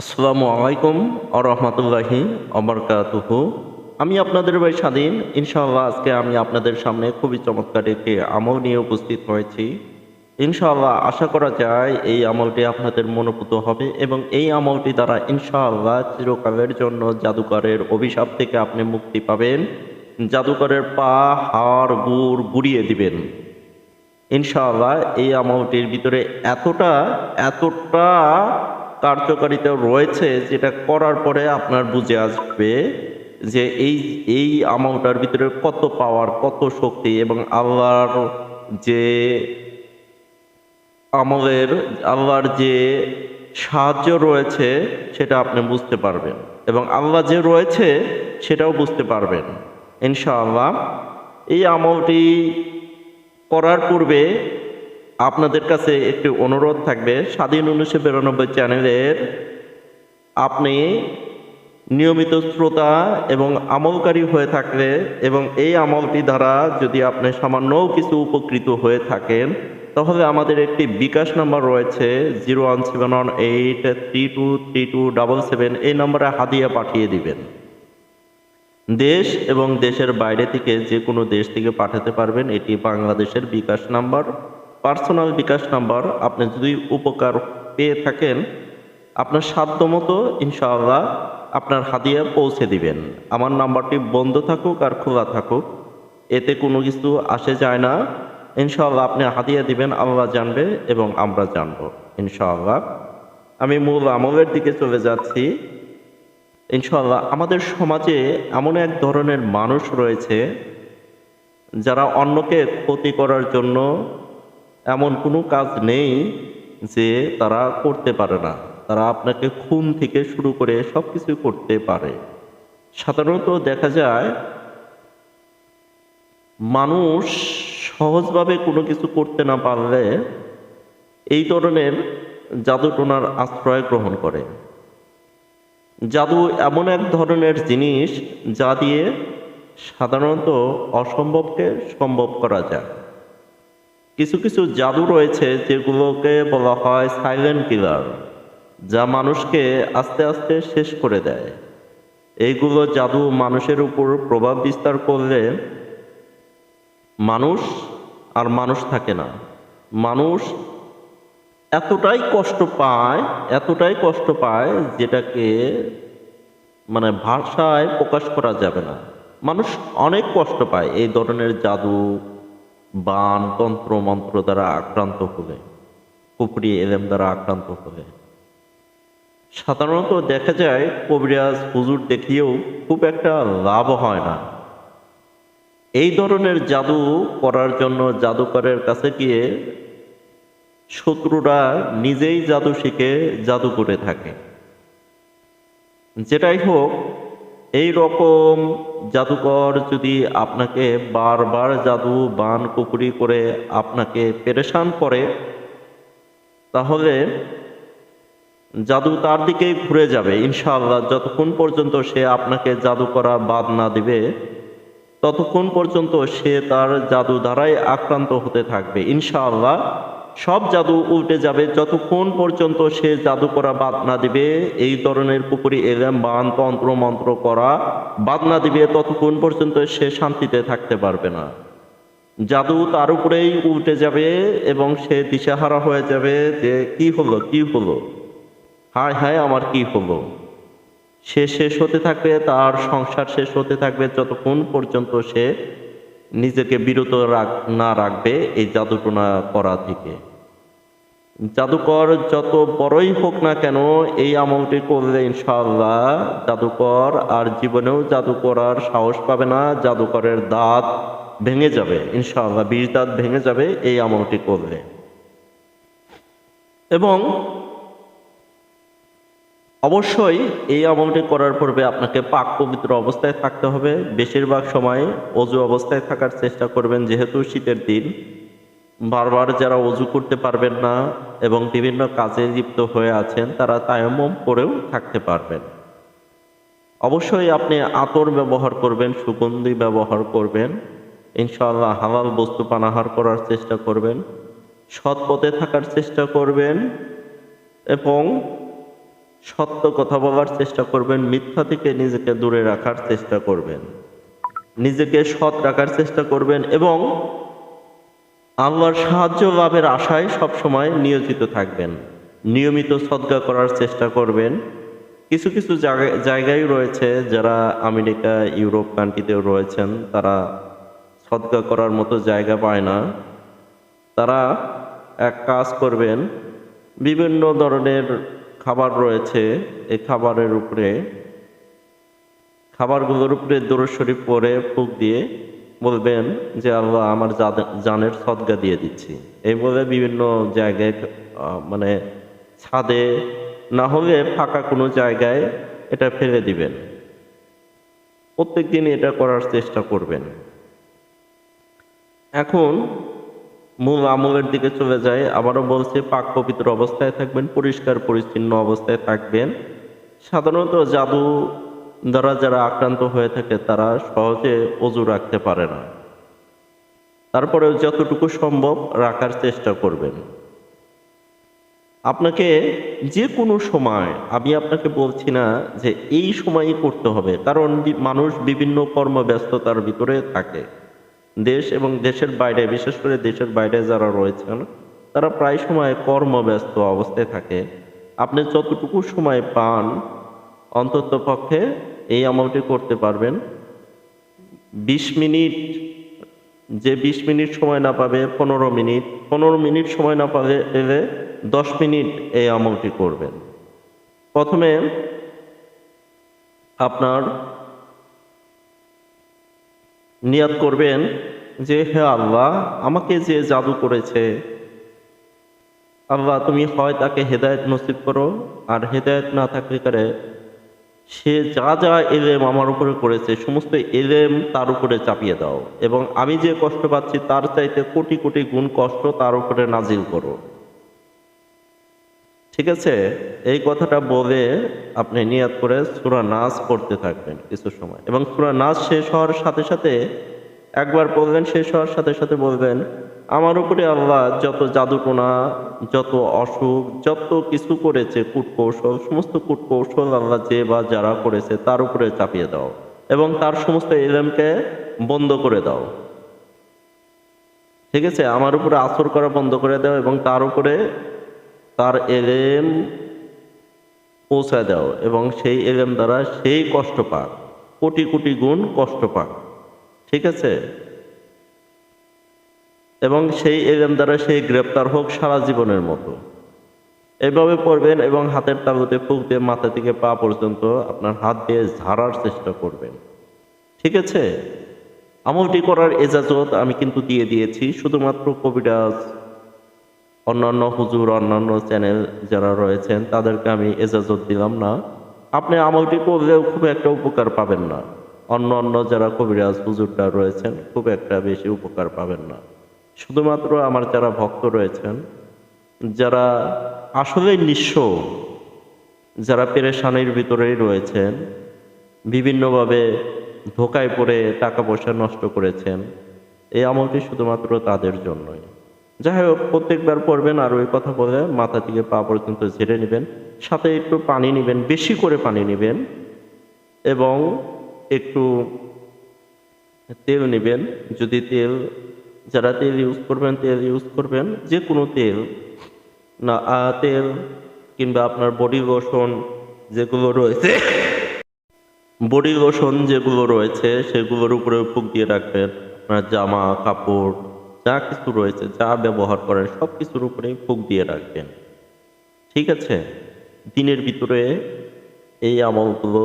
আসসালামু আলাইকুম আ রহমতুল্লাহি অবরকাতুহু আমি আপনাদের ভাই স্বাধীন। ইনশাআল্লাহ আজকে আমি আপনাদের সামনে খুবই চমৎকার একটি আমল নিয়ে উপস্থিত হয়েছি। ইনশাআল্লাহ আশা করা যায় এই আমলটি আপনাদের মনোপুত হবে এবং এই আমলটি দ্বারা ইনশাআল্লাহ চিরকালের জন্য জাদুকরের অভিশাপ থেকে আপনি মুক্তি পাবেন। জাদুকরের পা, হাড়, গুড় গুড়িয়ে দিবেন। ইনশাআল্লাহ এই আমলটির ভিতরে এতটা এতটা কার্যকারিতা রয়েছে, যেটা করার পরে আপনার বুঝে আসবে যে এই এই আমলটার ভিতরে কত পাওয়ার কত শক্তি এবং আল্লাহর যে আমলের, আল্লাহর যে সাহায্য রয়েছে, সেটা আপনি বুঝতে পারবেন এবং আল্লাহ যে রয়েছে, সেটাও বুঝতে পারবেন। ইনশাআল্লাহ এই আমলটি করার পূর্বে আপনাদের কাছে একটি অনুরোধ থাকবে। স্বাধীন উনিশশো বিরানব্বই চ্যানেলের আপনি নিয়মিত শ্রোতা এবং আমলকারী হয়ে থাকলে এবং এই আমলটি দ্বারা যদি আপনি সামান্যও কিছু উপকৃত হয়ে থাকেন, তাহলে আমাদের একটি বিকাশ নাম্বার রয়েছে zero one seven one eight three two three two double seven. এই নম্বরে হাদিয়া পাঠিয়ে দিবেন। দেশ এবং দেশের বাইরে থেকে যে কোনো দেশ থেকে পাঠাতে পারবেন। এটি বাংলাদেশের bKash number. Personal bKash number আপনি যদি উপকার পেয়ে থাকেন, আপনার সাধ্য মতো ইনশাআল্লাহ আপনার হাদিয়া পৌঁছে দিবেন। আমার নাম্বারটি বন্ধ থাকুক আর খোলা থাকুক, এতে কোনো কিছু আসে যায় না। ইনশাআল্লাহ আপনি হাদিয়া দিবেন, আল্লাহ জানবে এবং আমরা জানব, ইনশাআল্লাহ। আমি মূল আমলের দিকে চলে যাচ্ছি। ইনশাল্লাহ আমাদের সমাজে এমন এক ধরনের মানুষ রয়েছে, যারা অন্যকে ক্ষতি করার জন্য এমন কোনো কাজ নেই যে তারা করতে পারে না। তারা আপনাকে খুন থেকে শুরু করে সব কিছু করতে পারে। সাধারণত দেখা যায়, মানুষ সহজভাবে কোনো কিছু করতে না পারলে এই ধরনের জাদুটোনার আশ্রয় গ্রহণ করে। জাদু এমন এক ধরনের জিনিস যা দিয়ে সাধারণত অসম্ভবকে সম্ভব করা যায়। কিছু কিছু জাদু রয়েছে যেগুলোকে বলা হয় সাইলেন্ট কিলার যা মানুষকে আস্তে আস্তে শেষ করে দেয়। এইগুলো জাদু মানুষের উপর প্রভাব বিস্তার করলে মানুষ আর মানুষ থাকে না। মানুষ এতটাই কষ্ট পায়, এতটাই কষ্ট পায় যেটাকে মানে ভাষায় প্রকাশ করা যাবে না। মানুষ অনেক কষ্ট পায় এই ধরনের জাদু বান তন্ত্র মন্ত্র দ্বারা আক্রান্ত হলে কুপড়ি এলেম দ্বারা আক্রান্ত হলে। সাধারণত দেখা যায় কবিরাজ হুজুর দেখিয়েও খুব একটা লাভ হয় না। এই ধরনের জাদু করার জন্য জাদুকরের কাছে গিয়ে শত্রুরা নিজেই জাদু শিখে জাদু করে থাকে। যেটাই হোক এই রকম জাদুকর যদি আপনাকে বারবার জাদু, বান, কুকুরি করে আপনাকে পেরেশান করে, তাহলে জাদু তার দিকেই ঘুরে যাবে। ইনশাআল্লাহ যতক্ষণ পর্যন্ত সে আপনাকে জাদু করা বাদ না দিবে, ততক্ষণ পর্যন্ত সে তার জাদু দ্বারাই আক্রান্ত হতে থাকবে। ইনশাআল্লাহ সব জাদু উল্টে যাবে, যতক্ষণ পর্যন্ত সে জাদু করা বাদ না দিবে, এই ধরনের পুকুরি এলাম, বান, তন্ত্র, মন্ত্র করা বাদ না দিবে, ততক্ষণ পর্যন্ত সে শান্তিতে থাকতে পারবে না। জাদু তার উপরেই উল্টে যাবে এবং সে দিশাহারা হয়ে যাবে যে, কি হলো কি হলো? হায় হায়, আমার কি হলো? সে শেষ হতে থাকবে, তার সংসার শেষ হতে থাকবে, যতক্ষণ পর্যন্ত সে নিজেকে বিরত রাখ, না রাখবে এই জাদুটোনা করা থেকে। জাদুকর যত বড়ই হোক না কেন, এই আমলটি করলে ইনশাআল্লাহ জাদুকর আর জীবনেও জাদু করার সাহস পাবে না, জাদুকরের দাঁত ভেঙে যাবে, ইনশাআল্লাহ বিষ দাঁত ভেঙে যাবে, এই আমলটি করলে। এবং অবশ্যই এই আমলটি করার পূর্বে আপনাকে পাক পবিত্র অবস্থায় থাকতে হবে। বেশিরভাগ সময় অজু অবস্থায় থাকার চেষ্টা করবেন, যেহেতু শীতের দিন। বারবার যারা অজু করতে পারবেন না এবং বিভিন্ন কাজে লিপ্ত হয়ে আছেন, তারা তায়াম্মম করেও থাকতে পারবেন। অবশ্যই আপনি আতর ব্যবহার করবেন, সুগন্ধি ব্যবহার করবেন, ইনশাআল্লাহ হালাল বস্তু পানাহার করার চেষ্টা করবেন, সৎ পথে থাকার চেষ্টা করবেন এবং সত্য কথা বলার চেষ্টা করবেন, মিথ্যা থেকে নিজেকে দূরে রাখার চেষ্টা করবেন, নিজেকে সৎ রাখার চেষ্টা করবেন এবং আল্লাহর সাহায্য লাভের আশায় সবসময় নিয়োজিত থাকবেন। নিয়মিত সদকা করার চেষ্টা করবেন। কিছু কিছু জায়গায় রয়েছে যারা আমেরিকা, ইউরোপ কান্ট্রিতেও রয়েছেন। তারা সদকা করার মতো জায়গা পায় না। তারা এক কাজ করবেন, বিভিন্ন ধরনের খাবার রয়েছে। এই খাবারের উপরে, খাবারগুলোর উপরে দরুদ শরীফ পরে ফুক দিয়ে বলবেন যে, আল্লাহ আমার জানের সদগা দিয়ে দিচ্ছি। এই বলে বিভিন্ন জায়গায় মানে ছাদে না হলে ফাঁকা কোনো জায়গায় এটা ফেলে দিবেন। প্রত্যেক দিন এটা করার চেষ্টা করবেন। এখন মূল আমলের দিকে চলে যায় আবারও বলছে, পাক পবিত্র অবস্থায় থাকবেন, পরিষ্কার পরিচ্ছন্ন অবস্থায় থাকবেন। সাধারণত জাদু দ্বারা যারা আক্রান্ত হয়ে থাকে, তারা সহজে অজু রাখতে পারে না। তারপরেও যতটুকু সম্ভব রাখার চেষ্টা করবেন। আপনাকে যে কোনো সময়, আমি আপনাকে বলছি না যে এই সময়ই করতে হবে, কারণ মানুষ বিভিন্ন কর্মব্যস্ততার ভিতরে থাকে। দেশ এবং দেশের বাইরে, বিশেষ করে দেশের বাইরে যারা রয়েছেন, তারা প্রায় সময় কর্মব্যস্ত অবস্থায় থাকে। আপনি যতটুকু সময় পান অন্তত পক্ষে এই আমলটি করতে পারবেন। বিশ মিনিট, যে বিশ মিনিট সময় না পাবে, পনেরো মিনিট পনেরো মিনিট সময় না পাবে, পেলে দশ মিনিট এই আমলটি করবেন। প্রথমে আপনার নিয়াত করবেন যে, হে আল্লাহ, আমাকে যে জাদু করেছে, আল্লাহ তুমি হয় তাকে হেদায়েত নসিব করো, আর হেদায়েত না থাকলে করে সে যা যা এলেম আমার উপরে করেছে, সমস্ত এলেম তার উপরে চাপিয়ে দাও। এবং আমি যে কষ্ট পাচ্ছি তার চাইতে কোটি কোটি গুণ কষ্ট তার উপরে নাজিল করো। ঠিক আছে? এই কথাটা বলে আপনি নিয়াত করে সুরা নাচ পড়তে থাকবেন কিছু সময়। এবং সুরা নাচ শেষ হওয়ার সাথে সাথে একবার বলবেন শেষ হওয়ার সাথে সাথে বলবেন আমার উপরে আল্লাহ যত জাদুটোনা, যত অসুখ, যত কিছু করেছে, কূটকৌশল, সমস্ত কূটকৌশল আল্লাহ যে বা যারা করেছে, তার উপরে চাপিয়ে দাও এবং তার সমস্ত এলেমকে বন্ধ করে দাও। ঠিক আছে? আমার উপরে আসর করা বন্ধ করে দাও এবং তার উপরে তার এলেম পৌঁছায় দাও এবং সেই এলেম দ্বারা সেই কষ্ট পাক, কোটি কোটি গুণ কষ্ট পাক। ঠিক আছে? এবং সেই এলেম দ্বারা সেই গ্রেপ্তার হোক সারা জীবনের মতো। এভাবে পড়বেন এবং হাতের তালুতে ফুক দিয়ে মাথা থেকে পা পর্যন্ত আপনার হাত দিয়ে ঝাড়ার চেষ্টা করবেন। ঠিক আছে? আমলটি করার এজাজত আমি কিন্তু দিয়ে দিয়েছি, শুধুমাত্র কবিরাজ, অন্যান্য হুজুর, অন্যান্য চ্যানেল যারা রয়েছেন, তাদেরকে আমি এজাজত দিলাম না। আপনি আমলটি করলেও খুব একটা উপকার পাবেন না। অন্য অন্য যারা কবিরাজ, হুজুররা রয়েছেন, খুব একটা বেশি উপকার পাবেন না। শুধুমাত্র আমার যারা ভক্ত রয়েছেন, যারা আসলে নিঃস্ব, যারা পেরেশানির ভিতরেই রয়েছেন, বিভিন্নভাবে ধোকায় পড়ে টাকা পয়সা নষ্ট করেছেন, এই আমলটি শুধুমাত্র তাদের জন্যই। যাই হোক, প্রত্যেকবার পড়বেন আর ওই কথা বলে মাথা থেকে পা পর্যন্ত ঝেড়ে নেবেন, সাথে একটু পানি নেবেন, বেশি করে পানি নেবেন এবং একটু তেল নেবেন, যদি তেল যারা তেল ইউজ করবেন, তেল ইউজ করবেন যে কোনো তেল, না তেল কিংবা আপনার বডি লোশন যেগুলো রয়েছে, বডি লোশন যেগুলো রয়েছে, সেগুলোর উপরে ফুক দিয়ে রাখবেন। আপনার জামা, কাপড়, যা কিছু রয়েছে, যা ব্যবহার করেন সব কিছুর উপরেই ফুক দিয়ে রাখবেন। ঠিক আছে? দিনের ভিতরে এই আমলগুলো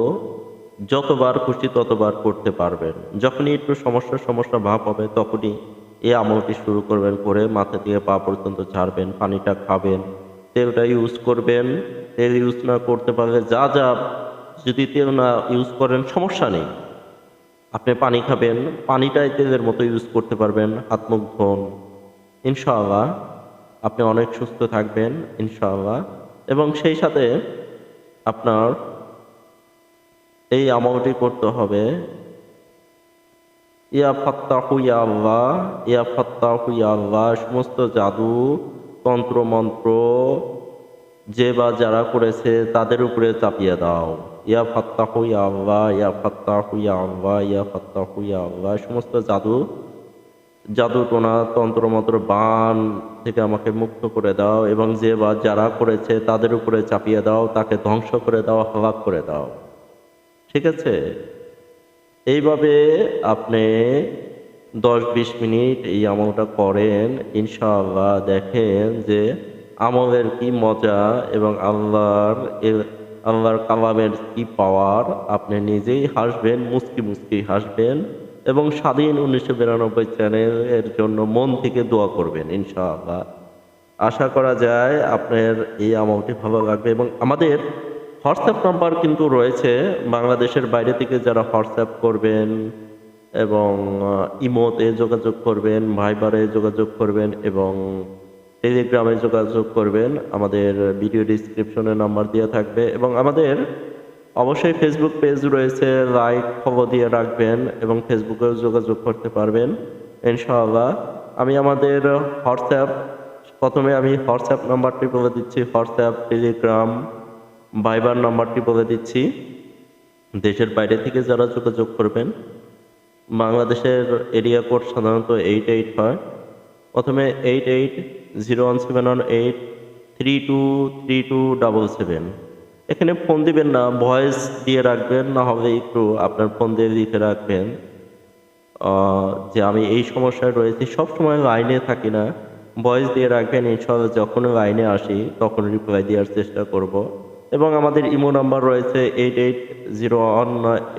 যতবার খুশি ততবার করতে পারবেন। যখনই একটু সমস্যা সমস্যা ভাব হবে, তখনই এই আমলটি শুরু করবেন, করে মাথা দিয়ে পা পর্যন্ত ছাড়বেন পানিটা খাবেন, তেলটা ইউজ করবেন, তেল ইউজ না করতে পারলে যা যা, যদি তেল না ইউজ করেন সমস্যা নেই। আপনি পানি খাবেন, পানিটাই তেলের মতো ইউজ করতে পারবেন হাত মুখ ধোন। ইনশাআল্লাহ আপনি অনেক সুস্থ থাকবেন, ইনশাআল্লাহ। এবং সেই সাথে আপনার এই আমলটি করতে হবে ইয়া ফাত্তাহু ইয়া আল্লাহ, ইয়া ফাত্তাহু ইয়া আল্লাহ, সমস্ত জাদু, তন্ত্র, মন্ত্র যে বা যারা করেছে তাদের উপরে চাপিয়ে দাও। ইয়া ফাত্তাহু ইয়া আল্লাহ, ইয়া ফাত্তাহু ইয়া আল্লাহ, ইয়া ফাত্তাহু ইয়া আল্লাহ, সমস্ত জাদু জাদু টোনা তন্ত্রমন্ত্র বান থেকে আমাকে মুক্ত করে দাও এবং যে বা যারা করেছে তাদের উপরে চাপিয়ে দাও, তাকে ধ্বংস করে দাও, হালাক করে দাও। ঠিক আছে? এইভাবে আপনি দশ বিশ মিনিট এই আমলটা করেন, ইনশাআল্লাহ দেখেন যে আমলের কি মজা এবং আল্লাহর আল্লাহর কালামের কি পাওয়ার। আপনি নিজেই হাসবেন মুস্কি মুস্কি হাসবেন এবং স্বাধীন উনিশশো বিরানব্বই চ্যানেলের জন্য মন থেকে দোয়া করবেন, ইনশাআল্লাহ। আশা করা যায় আপনার এই আমলটি ভালো লাগবে এবং আমাদের হোয়াটসঅ্যাপ নাম্বার কিন্তু রয়েছে। বাংলাদেশের বাইরে থেকে যারা হোয়াটসঅ্যাপ করবেন এবং ইমোতে যোগাযোগ করবেন, ভাইবারে যোগাযোগ করবেন এবং টেলিগ্রামে যোগাযোগ করবেন, আমাদের ভিডিও ডিসক্রিপশনে নাম্বার দেওয়া থাকবে এবং আমাদের অবশ্যই ফেসবুক পেজ রয়েছে লাইক ফলো দিয়ে রাখবেন এবং ফেসবুকেও যোগাযোগ করতে পারবেন, ইনশাআল্লাহ। আমি আমাদের হোয়াটসঅ্যাপ, প্রথমে আমি হোয়াটসঅ্যাপ নাম্বারটি বলে দিচ্ছি, হোয়াটসঅ্যাপ, টেলিগ্রাম। ভাইবার নাম্বারটি বলে দিচ্ছি। দেশের বাইরে থেকে যারা যোগাযোগ করবেন, বাংলাদেশের এরিয়া কোড সাধারণত এইট এইট হয়। প্রথমে eight eight zero one seven one eight three two three two double seven এখানে ফোন দিবেন না ভয়েস দিয়ে রাখবেন, না হবে একটু আপনার ফোন দিয়ে দিতে রাখবেন। যে আমি এই সমস্যায় রয়েছি সব সময় লাইনে থাকি না। ভয়েস দিয়ে রাখবেন ইনশাল্লাহ যখন লাইনে আসি, তখন রিপ্লাই দেওয়ার চেষ্টা করব। এবং আমাদের ইমো নাম্বার রয়েছে eight eight zero one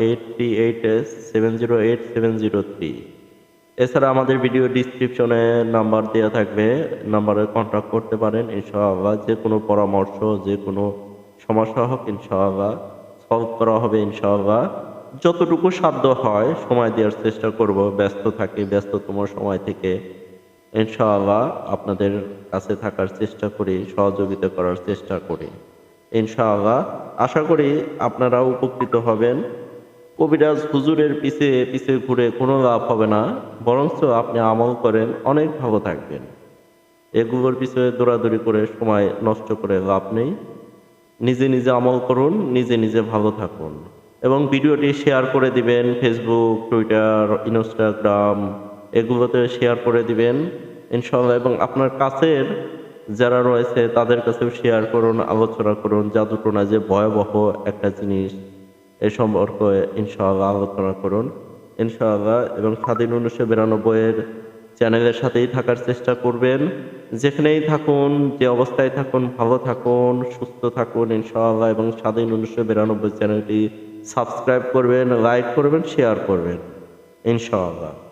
eight three eight seven zero eight seven zero three এছাড়া আমাদের ভিডিও ডিসক্রিপশনে নাম্বার দেওয়া থাকবে, নাম্বারে কন্ট্যাক্ট করতে পারেন, ইনশাআল্লাহ যে কোনো পরামর্শ যে কোনো সমস্যা হোক, ইনশাআল্লাহ সলভ করা হবে, ইনশাআল্লাহ। যতটুকু সাধ্য হয়, সময় দেওয়ার চেষ্টা করব, ব্যস্ত থাকি, ব্যস্ততম সময় থেকে। ইনশাআল্লাহ আপনাদের কাছে থাকার চেষ্টা করি, সহযোগিতা করার চেষ্টা করি। ইনশাআল্লাহ। আশা করি আপনারা উপকৃত হবেন। কবিরাজ হুজুরের পিছে পিছে ঘুরে কোনো লাভ হবে না, বরঞ্চ আপনি আমল করেন, অনেক ভালো থাকবেন। এগুলোর পিছনে দৌড়াদৌড়ি করে সময় নষ্ট করে লাভ নেই। নিজে নিজে আমল করুন, নিজে নিজে ভালো থাকুন। এবং ভিডিওটি শেয়ার করে দিবেন, ফেসবুক, টুইটার, ইনস্টাগ্রাম, এগুলোতে শেয়ার করে দিবেন ইনশাল্লাহ এবং আপনার কাছের যারা রয়েছে, তাদের কাছেও শেয়ার করুন, আলোচনা করুন। জাদুটোনা যে ভয়াবহ একটা জিনিস, এ সম্পর্কে ইনশাআল্লাহ আলোচনা করুন। ইনশাআল্লাহ, এবং স্বাধীন উনিশশো বিরানব্বইয়ের চ্যানেলের সাথেই থাকার চেষ্টা করবেন। যেখানেই থাকুন, যে অবস্থায় থাকুন, ভালো থাকুন, সুস্থ থাকুন, ইনশাআল্লাহ, এবং স্বাধীন উনিশশো বিরানব্বই চ্যানেলটি সাবস্ক্রাইব করবেন, লাইক করবেন শেয়ার করবেন। ইনশাআল্লাহ।